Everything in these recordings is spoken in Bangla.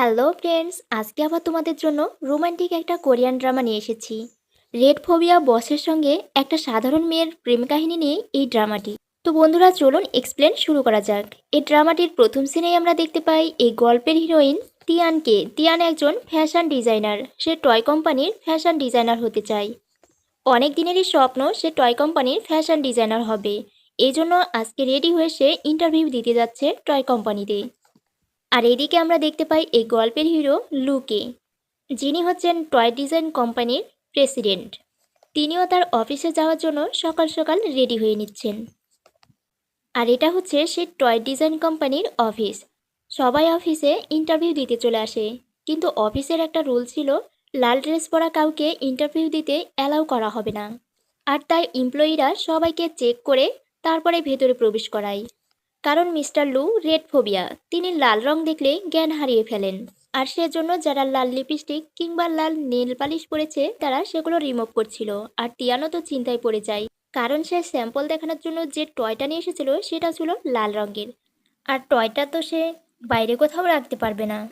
হ্যালো ফ্রেন্ডস, আজকে আবার তোমাদের জন্য রোমান্টিক একটা কোরিয়ান ড্রামা নিয়ে এসেছি। রেড ফোবিয়া বসের সঙ্গে একটা সাধারণ মেয়ের প্রেম কাহিনী নিয়ে এই ড্রামাটি। তো বন্ধুরা, চলুন এক্সপ্লেন শুরু করা যাক। এই ড্রামাটির প্রথম সিনেই আমরা দেখতে পাই এই গল্পের হিরোইন তিয়ানকে। তিয়ান একজন ফ্যাশন ডিজাইনার সে টয় কোম্পানির ফ্যাশন ডিজাইনার হতে চায়। অনেক দিনেরই স্বপ্ন সে টয় কোম্পানির ফ্যাশন ডিজাইনার হবে। এই জন্য আজকে রেডি হয়ে সে ইন্টারভিউ দিতে যাচ্ছে টয় কোম্পানিতে আর এদিকে আমরা দেখতে পাই এই গল্পের হিরো লুকে। যিনি হচ্ছেন টয় ডিজাইন কোম্পানির প্রেসিডেন্ট। তিনিও তার অফিসে যাওয়ার জন্য সকাল সকাল রেডি হয়ে নিচ্ছেন। আর এটা হচ্ছে সেই টয় ডিজাইন কোম্পানির অফিস। সবাই অফিসে ইন্টারভিউ দিতে চলে আসে। কিন্তু অফিসের একটা রুল ছিল, লাল ড্রেস পরা কাউকে ইন্টারভিউ দিতে অ্যালাউ করা হবে না। আর তাই এমপ্লয়িরা সবাইকে চেক করে তারপরে ভেতরে প্রবেশ করায়। কারণ মিস্টার লু রেড ফোবিয়া। তিনি লাল রং দেখলে জ্ঞান হারিয়ে ফেলেন। আর সেজন্য যারা লাল লিপস্টিক কিংবা লাল নীল পালিশ পরেছে, তারা সেগুলো রিমুভ করছিল। আর তিয়ানো তো চিন্তায় পড়ে যায়। কারণ সে স্যাম্পল দেখানোর জন্য যে টয়টা নিয়ে এসেছিল, সেটা ছিল লাল রঙের। আর টয়টা তো সে বাইরে কোথাও রাখতে পারবে না।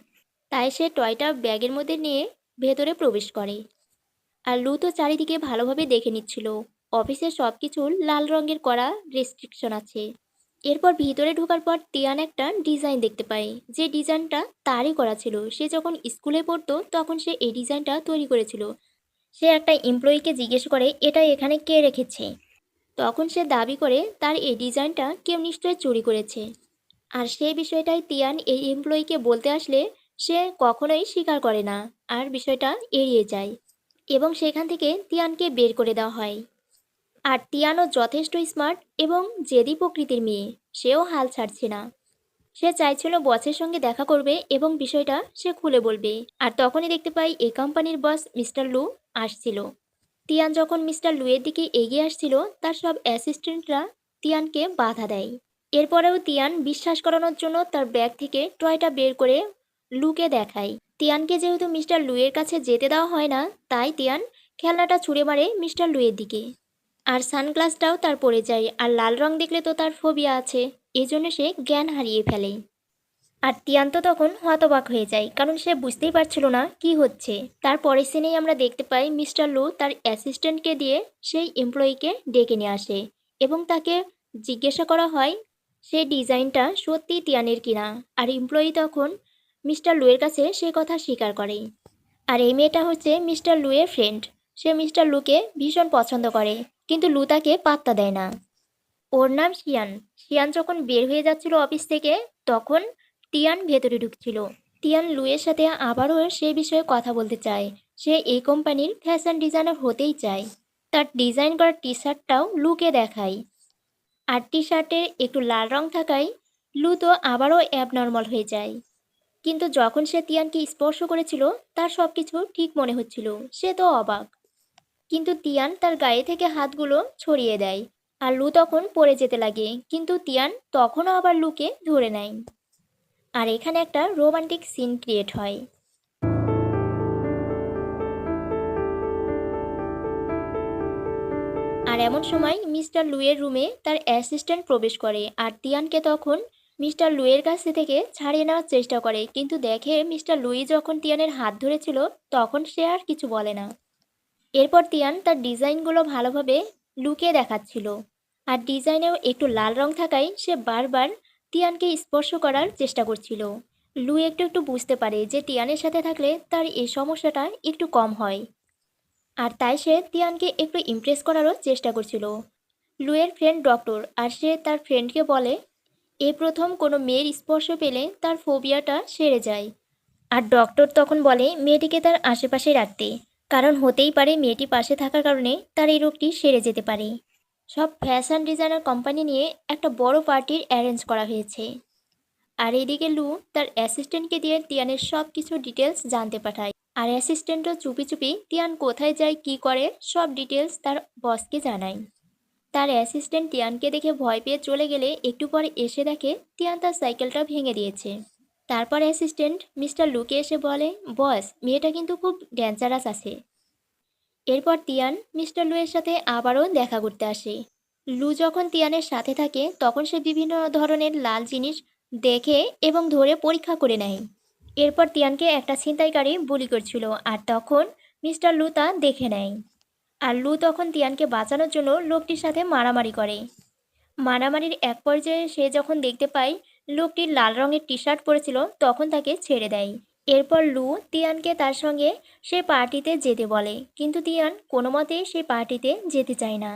তাই সে টয়টা ব্যাগের মধ্যে নিয়ে ভেতরে প্রবেশ করে। আর লু তো চারিদিকে ভালোভাবে দেখে নিচ্ছিল। অফিসে সব কিছু লাল রঙের করা রেস্ট্রিকশন আছে। এরপর ভিতরে ঢোকার পর তিয়ান একটা ডিজাইন দেখতে পায়। যে ডিজাইনটা তারই করা ছিল। সে যখন স্কুলে পড়তো, তখন সে এই ডিজাইনটা তৈরি করেছিল। সে একটা এমপ্লয়িকে জিজ্ঞেস করে, এটা এখানে কে রেখেছে? তখন সে দাবি করে, তার এই ডিজাইনটা কেউ নিশ্চয়ই চুরি করেছে। আর সেই বিষয়টাই তিয়ান এই এমপ্লয়িকে বলতে আসলে, সে কখনোই স্বীকার করে না। আর বিষয়টা এড়িয়ে যায়। এবং সেখান থেকে তিয়ানকে বের করে দেওয়া হয়। আর টিয়ানো যথেষ্ট স্মার্ট এবং জেদি প্রকৃতির মেয়ে। সেও হাল ছাড়ছে না। সে চাইছিল বসের সঙ্গে দেখা করবে এবং বিষয়টা সে খুলে বলবে। আর তখনই দেখতে পাই এই কোম্পানির বস মিস্টার লু আসছিল। তিয়ান যখন মিস্টার লুয়ের দিকে এগিয়ে আসছিল, তার সব অ্যাসিস্ট্যান্টরা তিয়ানকে বাধা দেয়। এরপরেও তিয়ান বিশ্বাস করানোর জন্য তার ব্যাগ থেকে টয়টা বের করে লুকে দেখায়। তিয়ানকে যেহেতু মিস্টার লুয়ের কাছে যেতে দেওয়া হয় না, তাই তিয়ান খেলনাটা ছুঁড়ে মারে মিস্টার লুয়ের দিকে। আর সানগ্লাসটাও তার পড়ে যায়, আর লাল রং দেখলে তো তার ফোবিয়া আছে। এই জন্য সে জ্ঞান হারিয়ে ফেলে। আর তিয়ান তো তখন হতবাক হয়ে যায়, কারণ সে বুঝতেই পারছিল না কি হচ্ছে। তার পরের সিনেই আমরা দেখতে পাই মিস্টার লু তার অ্যাসিস্ট্যান্টকে দিয়ে সেই এমপ্লয়িকে ডেকে নিয়ে আসে এবং তাকে জিজ্ঞাসা করা হয় সেই ডিজাইনটা সত্যি তিয়ানের কিনা? আর এমপ্লয়ি তখন মিস্টার লুয়ের কাছে সে কথা স্বীকার করে। আর এই মেয়েটা হচ্ছে মিস্টার লুয়ের ফ্রেন্ড সে মিস্টার লুকে ভীষণ পছন্দ করে। কিন্তু লু তাকে পাত্তা দেয় না। ওর নাম শিয়ান। শিয়ান যখন বের হয়ে যাচ্ছিল অফিস থেকে, তখন তিয়ান ভেতরে ঢুকছিল। তিয়ান লুয়ের সাথে আবারও সে বিষয়ে কথা বলতে চায়। সে এই কোম্পানির ফ্যাশন ডিজাইনার হতেই চায়। তার ডিজাইন করা টি শার্টটাও লুকে দেখায়। আর টি শার্টে একটু লাল রং থাকায় লু তো আবারও অ্যাবনর্মাল হয়ে যায়। কিন্তু যখন সে তিয়ানকে স্পর্শ করেছিল, তার সব কিছু ঠিক মনে হচ্ছিল। সে তো অবাক। কিন্তু তিয়ান তার গায়ে থেকে হাতগুলো ছড়িয়ে দেয় আর লু তখন পড়ে যেতে লাগে, কিন্তু তিয়ান তখনও আবার লুকে ধরে নেয়। আর এখানে একটা রোমান্টিক সিন ক্রিয়েট হয়। আর এমন সময় মিস্টার লুয়ের রুমে তার অ্যাসিস্ট্যান্ট প্রবেশ করে আর তিয়ানকে তখন মিস্টার লুয়ের কাছে থেকে ছাড়িয়ে নেওয়ার চেষ্টা করে, কিন্তু দেখে মিস্টার লুই যখন তিয়ানের হাত ধরেছিল, তখন সে আর কিছু বলে না। এরপর তিয়ান তার ডিজাইনগুলো ভালোভাবে লুকিয়ে দেখাচ্ছিল। আর ডিজাইনেও একটু লাল রং থাকায় সে বারবার তিয়ানকে স্পর্শ করার চেষ্টা করছিল। লু একটু একটু বুঝতে পারে যে তিয়ানের সাথে থাকলে তার এই সমস্যাটা একটু কম হয়। আর তাই সে তিয়ানকে একটু ইমপ্রেস করারও চেষ্টা করছিল। লুয়ের ফ্রেন্ড ডক্টর আর সে তার ফ্রেন্ডকে বলে, এ প্রথম কোনো মেয়ের স্পর্শ পেলে তার ফোবিয়াটা সেরে যায়। আর ডক্টর তখন বলে, মেয়েটিকে তার আশেপাশে রাখতে। কারণ হতেই পারে মেয়েটি পাশে থাকার কারণে তার এই রোগটি সেরে যেতে পারে। সব ফ্যাশন ডিজাইনার কোম্পানি নিয়ে একটা বড় পার্টির অ্যারেঞ্জ করা হয়েছে। আর এদিকে লু তার অ্যাসিস্ট্যান্টকে দিয়ে তিয়ানের সব কিছু ডিটেলস জানতে পাঠায়। আর অ্যাসিস্ট্যান্টও চুপি চুপি তিয়ান কোথায় যায়, কি করে, সব ডিটেলস তার বসকে জানায়। তার অ্যাসিস্ট্যান্ট তিয়ানকে দেখে ভয় পেয়ে চলে গেলে একটু পরে এসে দেখে তিয়ান তার সাইকেলটা ভেঙে দিয়েছে। তারপর অ্যাসিস্ট্যান্ট মিস্টার লুকে এসে বলে বস মেয়েটা কিন্তু খুব ডেঞ্জারাস আছে। এরপর তিয়ান মিস্টার লুয়ের সাথে আবারও দেখা করতে আসে। লু যখন তিয়ানের সাথে থাকে, তখন সে বিভিন্ন ধরনের লাল জিনিস দেখে এবং ধরে পরীক্ষা করে নেয়। এরপর তিয়ানকে একটা ছিনতাইকারী বুলি করছিল, আর তখন মিস্টার লু তা দেখে নেয়। আর লু তখন তিয়ানকে বাঁচানোর জন্য লোকটির সাথে মারামারি করে। মারামারির এক পর্যায়ে সে যখন দেখতে পায় লোকটি লাল রঙের টি শার্ট পরেছিল, তখন তাকে ছেড়ে দেয়। এরপর লু তিয়ানকে তার সঙ্গে সে পার্টিতে যেতে বলে, কিন্তু তিয়ান কোনো মতেই সেই পার্টিতে যেতে চায় না।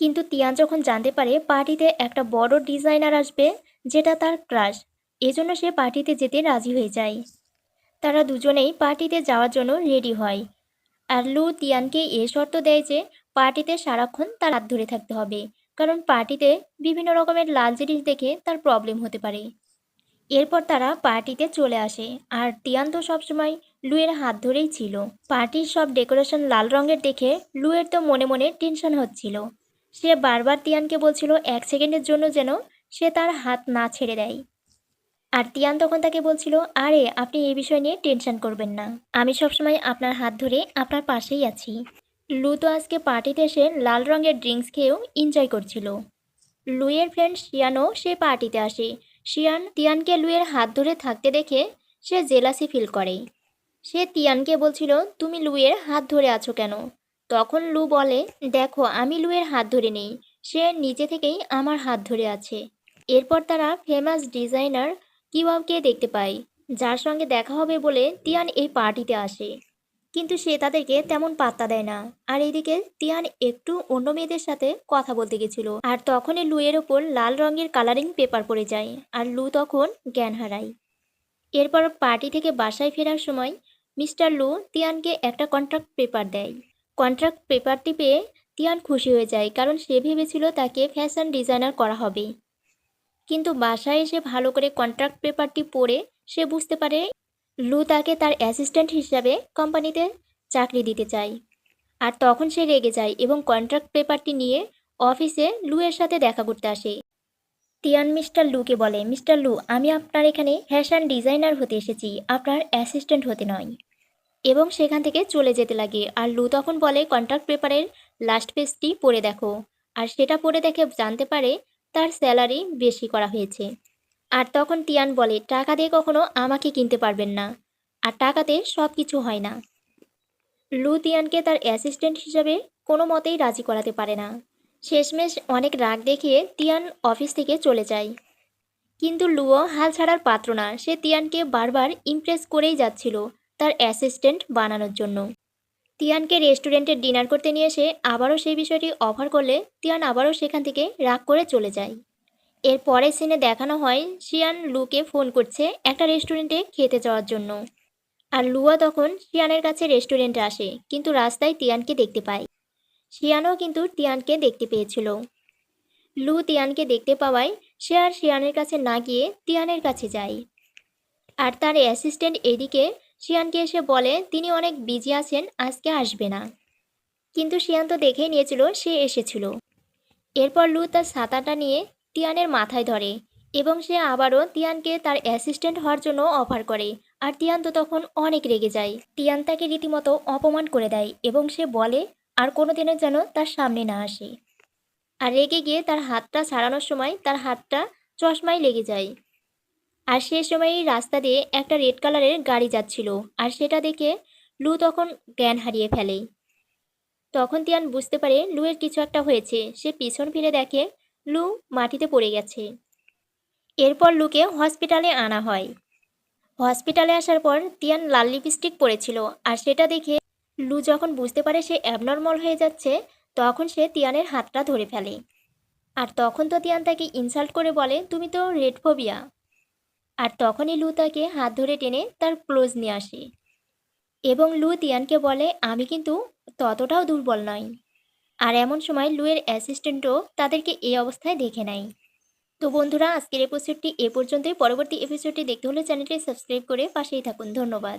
কিন্তু তিয়ান যখন জানতে পারে পার্টিতে একটা বড় ডিজাইনার আসবে, যেটা তার ক্রাশ, এজন্য সে পার্টিতে যেতে রাজি হয়ে যায়। তারা দুজনেই পার্টিতে যাওয়ার জন্য রেডি হয়। আর লু তিয়ানকে এ শর্ত দেয় যে পার্টিতে সারাক্ষণ তার হাত ধরে থাকতে হবে। কারণ পার্টিতে বিভিন্ন রকমের লাল জিনিস দেখে তার প্রবলেম হতে পারে। এরপর তারা পার্টিতে চলে আসে আর তিয়ান তো সবসময় লুয়ের হাত ধরেই ছিল। পার্টির সব ডেকোরেশন লাল রঙের দেখে লুয়ের তো মনে মনে টেনশন হচ্ছিল। সে বারবার তিয়ানকে বলছিল এক সেকেন্ডের জন্য যেন সে তার হাত না ছেড়ে দেয়। আর তিয়ান তখন তাকে বলছিল, আরে, আপনি এই বিষয় নিয়ে টেনশন করবেন না। আমি সবসময় আপনার হাত ধরে আপনার পাশেই আছি। লু তো আজকে পার্টিতে এসে লাল রঙের ড্রিঙ্কস খেয়েও এনজয় করছিল। লুয়ের ফ্রেন্ড শিয়ানও সে পার্টিতে আসে। শিয়ান তিয়ানকে লুয়ের হাত ধরে থাকতে দেখে সে জেলাসি ফিল করে। সে তিয়ানকে বলছিল, তুমি লুয়ের হাত ধরে আছো কেন? তখন লু বলে, দেখো, আমি লুয়ের হাত ধরে নেই। সে নিজে থেকেই আমার হাত ধরে আছে। এরপর তারা ফেমাস ডিজাইনার কিওয়াবকে দেখতে পায়, যার সঙ্গে দেখা হবে বলে তিয়ান এই পার্টিতে আসে। কিন্তু সে তাদেরকে তেমন পাত্তা দেয় না। আর এইদিকে তিয়ান একটু অন্য মেয়েদের সাথে কথা বলতে গেছিল। আর তখনই লুয়ের ওপর লাল রঙের কালারিং পেপার পড়ে যায়। আর লু তখন জ্ঞান হারায়। এরপর পার্টি থেকে বাসায় ফেরার সময় মিস্টার লু তিয়ানকে একটা কন্ট্রাক্ট পেপার দেয়। কন্ট্রাক্ট পেপারটি পেয়ে তিয়ান খুশি হয়ে যায়, কারণ সে ভেবেছিল তাকে ফ্যাশন ডিজাইনার করা হবে। কিন্তু বাসায় এসে ভালো করে কন্ট্রাক্ট পেপারটি পড়ে সে বুঝতে পারে লু তাকে তার অ্যাসিস্ট্যান্ট হিসাবে কোম্পানিতে চাকরি দিতে চায়। আর তখন সে রেগে যায় এবং কন্ট্রাক্ট পেপারটি নিয়ে অফিসে লুয়ের সাথে দেখা করতে আসে। তিয়ান মিস্টার লুকে বলে, মিস্টার লু, আমি আপনার এখানে ফ্যাশন ডিজাইনার হতে এসেছি, আপনার অ্যাসিস্ট্যান্ট হতে নয়। এবং সেখান থেকে চলে যেতে লাগে। আর লু তখন বলে, কন্ট্রাক্ট পেপারের লাস্ট পেজটি পড়ে দেখো। আর সেটা পড়ে দেখে জানতে পারে তার স্যালারি বেশি করা হয়েছে। আর তখন তিয়ান বলে, টাকা দিয়ে কখনো আমাকে কিনতে পারবেন না। আর টাকাতে সব কিছু হয় না। লু তিয়ানকে তার অ্যাসিস্ট্যান্ট হিসাবে কোনো মতেই রাজি করাতে পারে না। শেষমেশ অনেক রাগ দেখিয়ে তিয়ান অফিস থেকে চলে যায়। কিন্তু লুও হাল ছাড়ার পাত্র না, সে তিয়ানকে বারবার ইমপ্রেস করেই যাচ্ছিল তার অ্যাসিস্ট্যান্ট বানানোর জন্য। তিয়ানকে রেস্টুরেন্টে ডিনার করতে নিয়ে এসে আবারও সেই বিষয়টি অফার করলে তিয়ান আবারও সেখান থেকে রাগ করে চলে যায়। এর পরের সিনে দেখানো হয় শিয়ান লুকে ফোন করছে একটা রেস্টুরেন্টে খেতে যাওয়ার জন্য। আর লুয়া তখন শিয়ানের কাছে রেস্টুরেন্টে আসে, কিন্তু রাস্তায় তিয়ানকে দেখতে পায়। শিয়ানও কিন্তু তিয়ানকে দেখতে পেয়েছিল। লু তিয়ানকে দেখতে পাওয়ায় সে আর শিয়ানের কাছে না গিয়ে তিয়ানের কাছে যায়। আর তার অ্যাসিস্ট্যান্ট এদিকে শিয়ানকে এসে বলে, তিনি অনেক বিজি আছেন, আজকে আসবে না। কিন্তু শিয়ান তো দেখেই নিয়েছিল, সে এসেছিল। এরপর লু তার ছাতাটা নিয়ে তিয়ানের মাথায় ধরে এবং সে আবারও তিয়ানকে তার অ্যাসিস্ট্যান্ট হওয়ার জন্য অফার করে। আর তিয়ান তো তখন অনেক রেগে যায়। তিয়ান তাকে রীতিমতো অপমান করে দেয় এবং সে বলে, আর কোনো দিনের যেন তার সামনে না আসে। আর রেগে গিয়ে তার হাতটা ছাড়ানোর সময় তার হাতটা চশমায় লেগে যায়। আর সে সময়ই রাস্তা দিয়ে একটা রেড কালারের গাড়ি যাচ্ছিল। আর সেটা দেখে লু তখন জ্ঞান হারিয়ে ফেলে। তখন তিয়ান বুঝতে পারে লুয়ের কিছু একটা হয়েছে। সে পিছন ফিরে দেখে লু মাটিতে পড়ে গেছে। এরপর লুকে হসপিটালে আনা হয়। হসপিটালে আসার পর তিয়ান লাল লিপস্টিক পরেছিল আর সেটা দেখে লু যখন বুঝতে পারে সে অ্যাবনর্মাল হয়ে যাচ্ছে, তখন সে তিয়ানের হাতটা ধরে ফেলে। আর তখন তো তিয়ান তাকে ইনসাল্ট করে বলে, তুমি তো রেড ফোবিয়া আর তখনই লু তাকে হাত ধরে টেনে তার ক্লোজ নিয়ে আসে। এবং লু তিয়ানকে বলে, আমি কিন্তু ততটাও দুর্বল নই। আর এমন সময় লুয়ের অ্যাসিস্ট্যান্টও তাদেরকে এই অবস্থায় দেখে নেয়। তো বন্ধুরা, আজকের এপিসোডটি এ পর্যন্তই। পরবর্তী এপিসোডটি দেখতে হলে চ্যানেলটি সাবস্ক্রাইব করে পাশেই থাকুন। ধন্যবাদ।